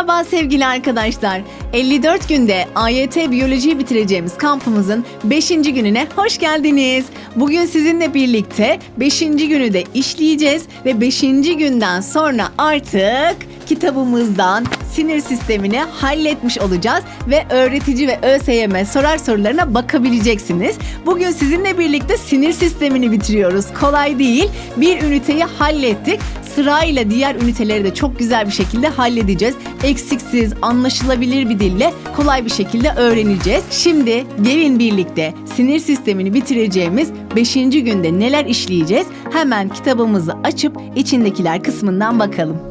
Merhaba sevgili arkadaşlar. 54 günde AYT biyolojiyi bitireceğimiz kampımızın 5. gününe hoş geldiniz. Bugün sizinle birlikte 5. günü de işleyeceğiz ve 5. günden sonra artık kitabımızdan sinir sistemini halletmiş olacağız ve öğretici ve ÖSYM sorar sorularına bakabileceksiniz. Bugün sizinle birlikte sinir sistemini bitiriyoruz. Kolay değil. Bir üniteyi hallettik. Sırayla diğer üniteleri de çok güzel bir şekilde halledeceğiz. Eksiksiz, anlaşılabilir bir dille kolay bir şekilde öğreneceğiz. Şimdi gelin birlikte sinir sistemini bitireceğimiz 5. günde neler işleyeceğiz? Hemen kitabımızı açıp içindekiler kısmından bakalım.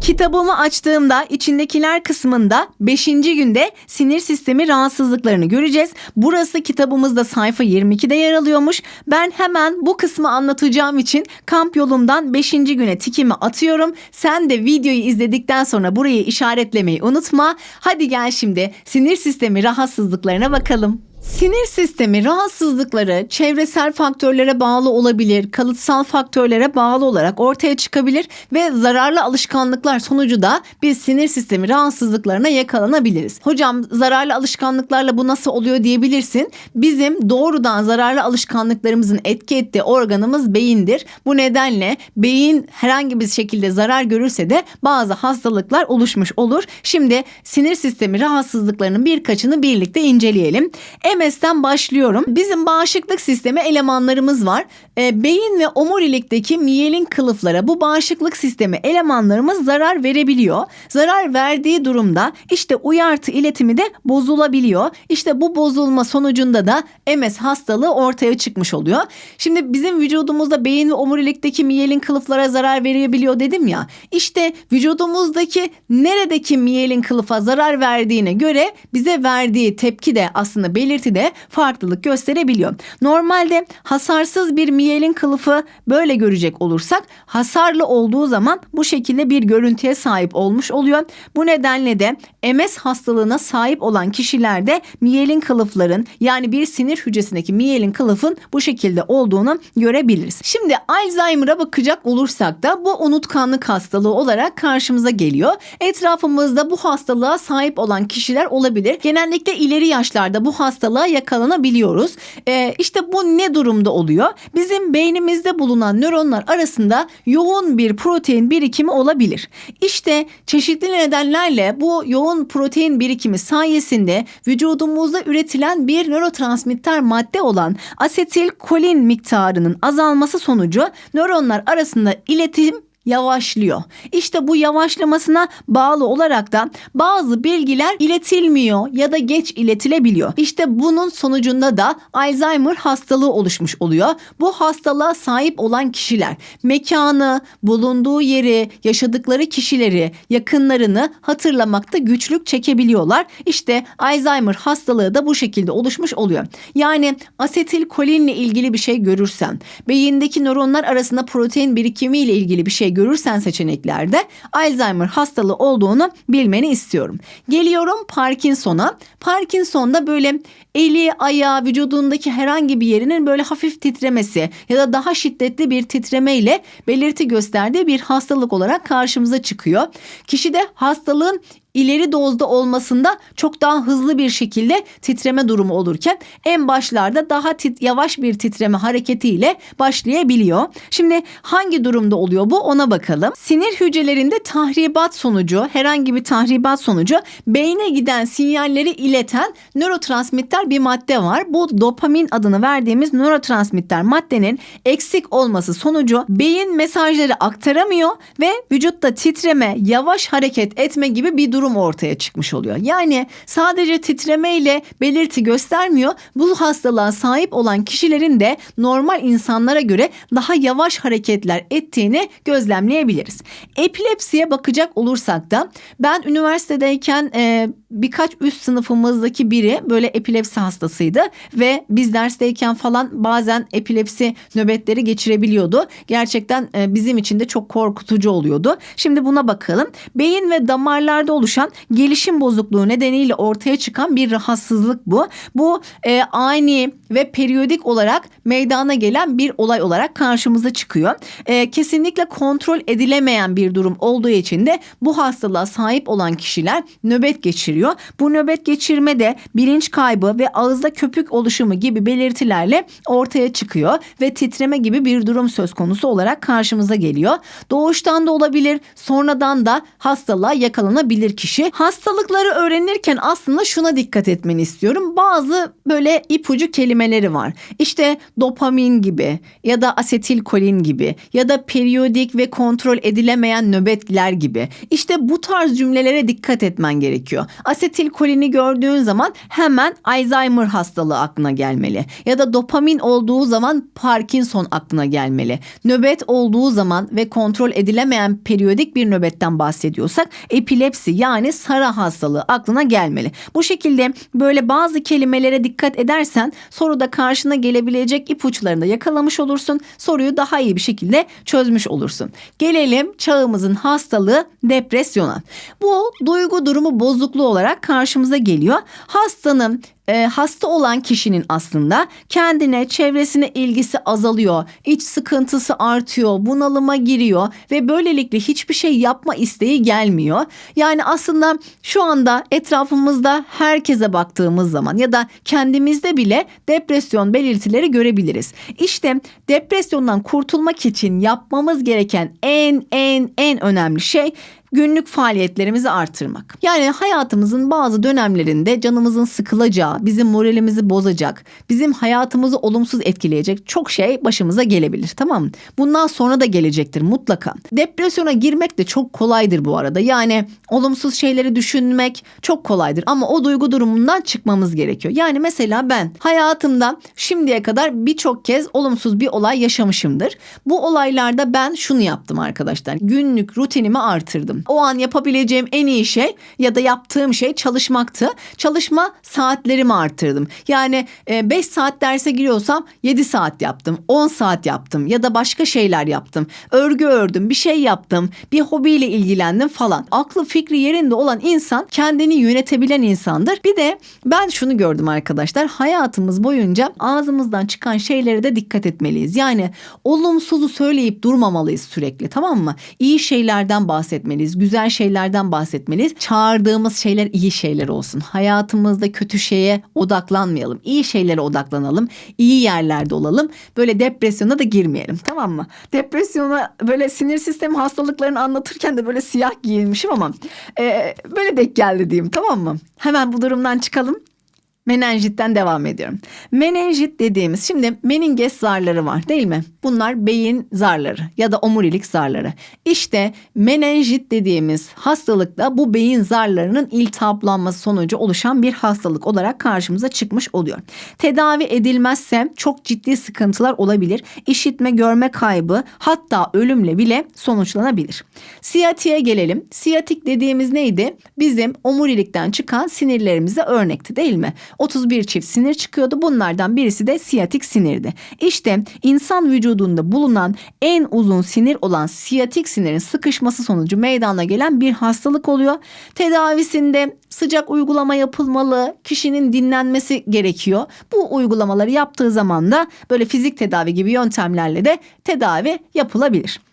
Kitabımı açtığımda içindekiler kısmında 5. günde sinir sistemi rahatsızlıklarını göreceğiz. Burası kitabımızda sayfa 22'de yer alıyormuş. Ben hemen bu kısmı anlatacağım için kamp yolumdan 5. güne tikimi atıyorum. Sen de videoyu izledikten sonra burayı işaretlemeyi unutma. Hadi gel şimdi sinir sistemi rahatsızlıklarına bakalım. Sinir sistemi rahatsızlıkları çevresel faktörlere bağlı olabilir, kalıtsal faktörlere bağlı olarak ortaya çıkabilir ve zararlı alışkanlıklar sonucu da biz sinir sistemi rahatsızlıklarına yakalanabiliriz. Hocam zararlı alışkanlıklarla bu nasıl oluyor diyebilirsin. Bizim doğrudan zararlı alışkanlıklarımızın etki ettiği organımız beyindir. Bu nedenle beyin herhangi bir şekilde zarar görürse de bazı hastalıklar oluşmuş olur. Şimdi sinir sistemi rahatsızlıklarının birkaçını birlikte inceleyelim. MS'den başlıyorum. Bizim bağışıklık sistemi elemanlarımız var. E, beyin ve omurilikteki miyelin kılıflara bu bağışıklık sistemi elemanlarımız zarar verebiliyor. Zarar verdiği durumda işte uyartı iletimi de bozulabiliyor. İşte bu bozulma sonucunda da MS hastalığı ortaya çıkmış oluyor. Şimdi bizim vücudumuzda beyin ve omurilikteki miyelin kılıflara zarar verebiliyor dedim ya. İşte vücudumuzdaki neredeki miyelin kılıfa zarar verdiğine göre bize verdiği tepki de aslında belirti de farklılık gösterebiliyor. Normalde hasarsız bir miyelin kılıfı böyle görecek olursak hasarlı olduğu zaman bu şekilde bir görüntüye sahip olmuş oluyor. Bu nedenle de MS hastalığına sahip olan kişilerde miyelin kılıfların yani bir sinir hücresindeki miyelin kılıfın bu şekilde olduğunu görebiliriz. Şimdi Alzheimer'a bakacak olursak da bu unutkanlık hastalığı olarak karşımıza geliyor. Etrafımızda bu hastalığa sahip olan kişiler olabilir. Genellikle ileri yaşlarda bu hastalığa yakalanabiliyoruz. Ee, işte bu ne durumda oluyor? Bizim beynimizde bulunan nöronlar arasında yoğun bir protein birikimi olabilir. İşte çeşitli nedenlerle bu yoğun protein birikimi sayesinde vücudumuzda üretilen bir nörotransmitter madde olan asetil kolin miktarının azalması sonucu nöronlar arasında iletim yavaşlıyor. İşte bu yavaşlamasına bağlı olarak da bazı bilgiler iletilmiyor ya da geç iletilebiliyor. İşte bunun sonucunda da Alzheimer hastalığı oluşmuş oluyor. Bu hastalığa sahip olan kişiler mekanı, bulunduğu yeri, yaşadıkları kişileri, yakınlarını hatırlamakta güçlük çekebiliyorlar. İşte Alzheimer hastalığı da bu şekilde oluşmuş oluyor. Yani asetilkolinle ilgili bir şey görürsen, beyindeki nöronlar arasında protein birikimi ile ilgili bir şey görürsen seçeneklerde Alzheimer hastalığı olduğunu bilmeni istiyorum. Geliyorum Parkinson'a. Parkinson'da böyle eli, ayağı, vücudundaki herhangi bir yerinin böyle hafif titremesi ya da daha şiddetli bir titremeyle belirti gösterdiği bir hastalık olarak karşımıza çıkıyor. Kişide hastalığın ileri dozda olmasında çok daha hızlı bir şekilde titreme durumu olurken en başlarda daha tit yavaş bir titreme hareketiyle başlayabiliyor. Şimdi hangi durumda oluyor bu ona bakalım. Sinir hücrelerinde tahribat sonucu herhangi bir tahribat sonucu beyne giden sinyalleri ileten nörotransmitter bir madde var. Bu dopamin adını verdiğimiz nörotransmitter maddenin eksik olması sonucu beyin mesajları aktaramıyor ve vücutta titreme, yavaş hareket etme gibi bir durum ortaya çıkmış oluyor. Yani sadece titremeyle belirti göstermiyor. Bu hastalığa sahip olan kişilerin de normal insanlara göre daha yavaş hareketler ettiğini gözlemleyebiliriz. Epilepsiye bakacak olursak da ben üniversitedeyken e, birkaç üst sınıfımızdaki biri böyle epilepsi hastasıydı ve biz dersteyken falan bazen epilepsi nöbetleri geçirebiliyordu. Gerçekten e, bizim için de çok korkutucu oluyordu. Şimdi buna bakalım. Beyin ve damarlarda oluşan oluşan gelişim bozukluğu nedeniyle ortaya çıkan bir rahatsızlık bu. Bu e, ani ve periyodik olarak meydana gelen bir olay olarak karşımıza çıkıyor. E, kesinlikle kontrol edilemeyen bir durum olduğu için de bu hastalığa sahip olan kişiler nöbet geçiriyor. Bu nöbet geçirme de bilinç kaybı ve ağızda köpük oluşumu gibi belirtilerle ortaya çıkıyor ve titreme gibi bir durum söz konusu olarak karşımıza geliyor. Doğuştan da olabilir, sonradan da hastalığa yakalanabilir kişi. Hastalıkları öğrenirken aslında şuna dikkat etmeni istiyorum. Bazı böyle ipucu kelimeleri var. İşte dopamin gibi ya da asetilkolin gibi ya da periyodik ve kontrol edilemeyen nöbetler gibi. İşte bu tarz cümlelere dikkat etmen gerekiyor. Asetilkolini gördüğün zaman hemen Alzheimer hastalığı aklına gelmeli. Ya da dopamin olduğu zaman Parkinson aklına gelmeli. Nöbet olduğu zaman ve kontrol edilemeyen periyodik bir nöbetten bahsediyorsak epilepsi yani Sara hastalığı aklına gelmeli. Bu şekilde böyle bazı kelimelere dikkat edersen soruda karşına gelebilecek ipuçlarını da yakalamış olursun. Soruyu daha iyi bir şekilde çözmüş olursun. Gelelim çağımızın hastalığı depresyona. Bu duygu durumu bozukluğu olarak karşımıza geliyor. Hastanın e, hasta olan kişinin aslında kendine, çevresine ilgisi azalıyor. iç sıkıntısı artıyor, bunalıma giriyor ve böylelikle hiçbir şey yapma isteği gelmiyor. Yani aslında şu anda etrafımızda herkese baktığımız zaman ya da kendimizde bile depresyon belirtileri görebiliriz. İşte depresyondan kurtulmak için yapmamız gereken en en en önemli şey günlük faaliyetlerimizi artırmak. Yani hayatımızın bazı dönemlerinde canımızın sıkılacağı, bizim moralimizi bozacak, bizim hayatımızı olumsuz etkileyecek çok şey başımıza gelebilir tamam mı? Bundan sonra da gelecektir mutlaka. Depresyona girmek de çok kolaydır bu arada. Yani olumsuz şeyleri düşünmek çok kolaydır ama o duygu durumundan çıkmamız gerekiyor. Yani mesela ben hayatımda şimdiye kadar birçok kez olumsuz bir olay yaşamışımdır. Bu olaylarda ben şunu yaptım arkadaşlar. Günlük rutinimi artırdım. O an yapabileceğim en iyi şey ya da yaptığım şey çalışmaktı. Çalışma saatlerimi arttırdım. Yani 5 saat derse giriyorsam 7 saat yaptım. 10 saat yaptım ya da başka şeyler yaptım. Örgü ördüm, bir şey yaptım. Bir hobiyle ilgilendim falan. Aklı fikri yerinde olan insan kendini yönetebilen insandır. Bir de ben şunu gördüm arkadaşlar. Hayatımız boyunca ağzımızdan çıkan şeylere de dikkat etmeliyiz. Yani olumsuzu söyleyip durmamalıyız sürekli tamam mı? İyi şeylerden bahsetmeliyiz güzel şeylerden bahsetmeliyiz. Çağırdığımız şeyler iyi şeyler olsun. Hayatımızda kötü şeye odaklanmayalım. İyi şeylere odaklanalım. İyi yerlerde olalım. Böyle depresyona da girmeyelim tamam mı? Depresyona böyle sinir sistemi hastalıklarını anlatırken de böyle siyah giyinmişim ama e, böyle denk geldi diyeyim tamam mı? Hemen bu durumdan çıkalım. Menenjitten devam ediyorum. Menenjit dediğimiz şimdi meninges zarları var değil mi? Bunlar beyin zarları ya da omurilik zarları. İşte menenjit dediğimiz hastalıkta bu beyin zarlarının iltihaplanması sonucu oluşan bir hastalık olarak karşımıza çıkmış oluyor. Tedavi edilmezse çok ciddi sıkıntılar olabilir. İşitme, görme kaybı hatta ölümle bile sonuçlanabilir. Siyatiğe gelelim. Siyatik dediğimiz neydi? Bizim omurilikten çıkan sinirlerimize örnekti değil mi? 31 çift sinir çıkıyordu. Bunlardan birisi de siyatik sinirdi. İşte insan vücudunda bulunan en uzun sinir olan siyatik sinirin sıkışması sonucu meydana gelen bir hastalık oluyor. Tedavisinde sıcak uygulama yapılmalı, kişinin dinlenmesi gerekiyor. Bu uygulamaları yaptığı zaman da böyle fizik tedavi gibi yöntemlerle de tedavi yapılabilir.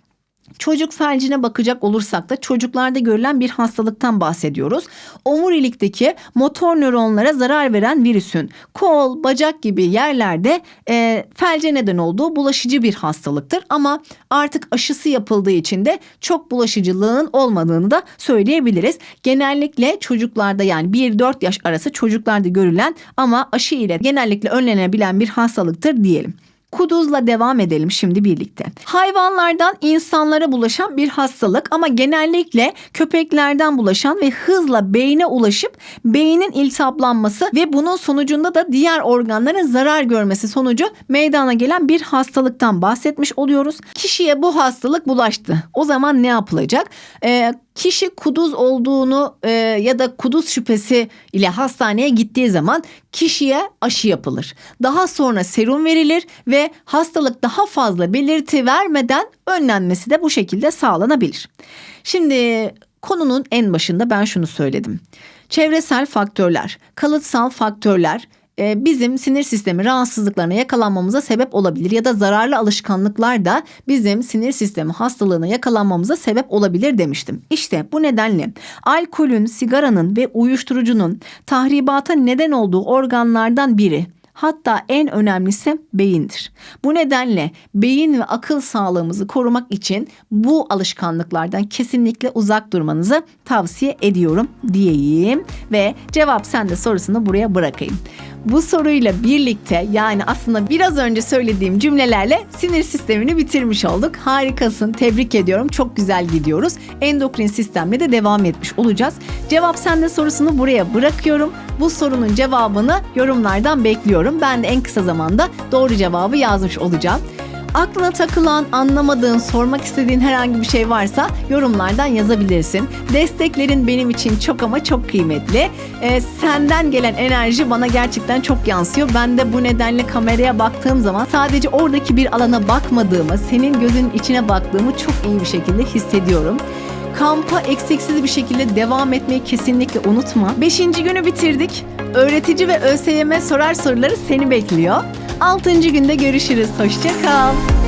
Çocuk felcine bakacak olursak da çocuklarda görülen bir hastalıktan bahsediyoruz. Omurilikteki motor nöronlara zarar veren virüsün kol, bacak gibi yerlerde e, felce neden olduğu bulaşıcı bir hastalıktır. Ama artık aşısı yapıldığı için de çok bulaşıcılığın olmadığını da söyleyebiliriz. Genellikle çocuklarda yani 1-4 yaş arası çocuklarda görülen ama aşı ile genellikle önlenebilen bir hastalıktır diyelim. Kuduzla devam edelim şimdi birlikte. Hayvanlardan insanlara bulaşan bir hastalık ama genellikle köpeklerden bulaşan ve hızla beyne ulaşıp beynin iltihaplanması ve bunun sonucunda da diğer organların zarar görmesi sonucu meydana gelen bir hastalıktan bahsetmiş oluyoruz. Kişiye bu hastalık bulaştı. O zaman ne yapılacak? Ee, kişi kuduz olduğunu e, ya da kuduz şüphesi ile hastaneye gittiği zaman kişiye aşı yapılır. Daha sonra serum verilir ve hastalık daha fazla belirti vermeden önlenmesi de bu şekilde sağlanabilir. Şimdi Konunun en başında ben şunu söyledim. Çevresel faktörler, kalıtsal faktörler bizim sinir sistemi rahatsızlıklarına yakalanmamıza sebep olabilir ya da zararlı alışkanlıklar da bizim sinir sistemi hastalığına yakalanmamıza sebep olabilir demiştim. İşte bu nedenle alkolün, sigaranın ve uyuşturucunun tahribata neden olduğu organlardan biri Hatta en önemlisi beyindir. Bu nedenle beyin ve akıl sağlığımızı korumak için bu alışkanlıklardan kesinlikle uzak durmanızı tavsiye ediyorum diyeyim ve cevap sende sorusunu buraya bırakayım. Bu soruyla birlikte yani aslında biraz önce söylediğim cümlelerle sinir sistemini bitirmiş olduk. Harikasın, tebrik ediyorum. Çok güzel gidiyoruz. Endokrin sistemle de devam etmiş olacağız. Cevap sende sorusunu buraya bırakıyorum. Bu sorunun cevabını yorumlardan bekliyorum. Ben de en kısa zamanda doğru cevabı yazmış olacağım. Aklına takılan, anlamadığın, sormak istediğin herhangi bir şey varsa yorumlardan yazabilirsin. Desteklerin benim için çok ama çok kıymetli. Ee, senden gelen enerji bana gerçekten çok yansıyor. Ben de bu nedenle kameraya baktığım zaman sadece oradaki bir alana bakmadığımı, senin gözünün içine baktığımı çok iyi bir şekilde hissediyorum. Kampa eksiksiz bir şekilde devam etmeyi kesinlikle unutma. Beşinci günü bitirdik. Öğretici ve ÖSYM sorar soruları seni bekliyor. Altıncı günde görüşürüz. Hoşça kal.